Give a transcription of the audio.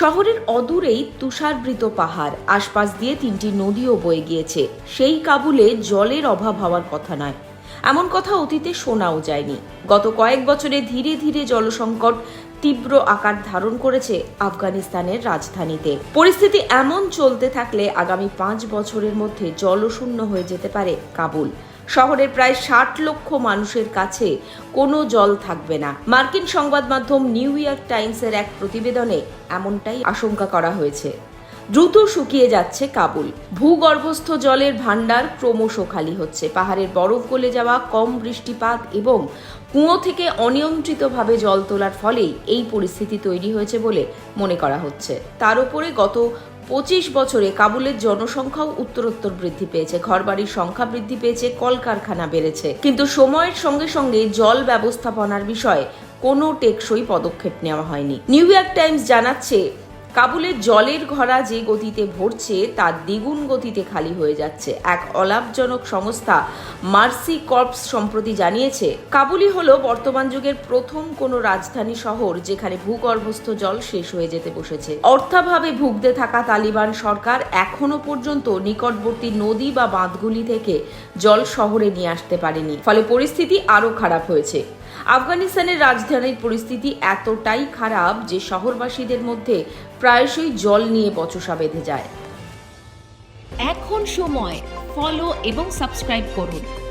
শহরের অদূরেই তুষারবৃত পাহাড়। আশপাশ দিয়ে তিনটি নদীও বয়ে গিয়েছে। সেই কাবুলে জলের অভাব হওয়ার কথা নয়। এমন কথা অতীতে শোনাও যায়নি। গত কয়েক বছরে ধীরে ধীরে জলসংকট তীব্র আকার ধারণ করেছে আফগানিস্তানের রাজধানীতে। পরিস্থিতি এমন চলতে থাকলে আগামী পাঁচ বছরের মধ্যে জলশূন্য হয়ে যেতে পারে কাবুল। শহরের প্রায় ষাট লক্ষ মানুষের কাছে কোনো জল থাকবে না। মার্কিন সংবাদ মাধ্যম নিউ ইয়র্ক টাইমসের এক প্রতিবেদনে এমনটাই আশঙ্কা করা হয়েছে। দ্রুত শুকিয়ে যাচ্ছে কাবুল। ভূগর্ভস্থ জলের ভাণ্ডার ক্রমশ খালি হচ্ছে। পাহাড়ের বরফ গলে যাওয়া, কম বৃষ্টিপাত এবং কুয়ো থেকে অনিয়ন্ত্রিতভাবে জল তোলার ফলেই এই পরিস্থিতি তৈরি হয়েছে বলে মনে করা হচ্ছে। তার উপরে গত পঁচিশ বছরে কাবুলের জনসংখ্যাও উত্তরোত্তর বৃদ্ধি পেয়েছে। ঘরবাড়ির সংখ্যা বৃদ্ধি পেয়েছে, কলকারখানা বেড়েছে। কিন্তু সময়ের সঙ্গে সঙ্গে জল ব্যবস্থাপনার বিষয়ে কোনো টেকসই পদক্ষেপ নেওয়া হয়নি। নিউ ইয়র্ক টাইমস জানাচ্ছে কাবুলের জলের ঘরা যে গতিতে ভরছে, তার দ্বিগুণ গতিতে খালি হয়ে যাচ্ছে। এক অলাভজনক সংস্থা মার্সি কর্পস সম্প্রতি জানিয়েছে, কাবুলই হলো বর্তমান যুগের প্রথম কোনো রাজধানী শহর যেখানে ভূগর্ভস্থ জল শেষ হয়ে যেতে বসেছে। অর্থাভাবে ভুগতে থাকা তালিবান সরকার এখনও পর্যন্ত নিকটবর্তী নদী বা বাঁধগুলি থেকে জল শহরে নিয়ে আসতে পারেনি। ফলে পরিস্থিতি আরও খারাপ হয়েছে। আফগানিস্তানের রাজধানীর পরিস্থিতি এতটাই খারাপ যে শহরবাসীদের মধ্যে প্রায়শই জল নিয়ে বচসা বেঁধে যায়। এখন সময়। ফলো এবং সাবস্ক্রাইব করুন।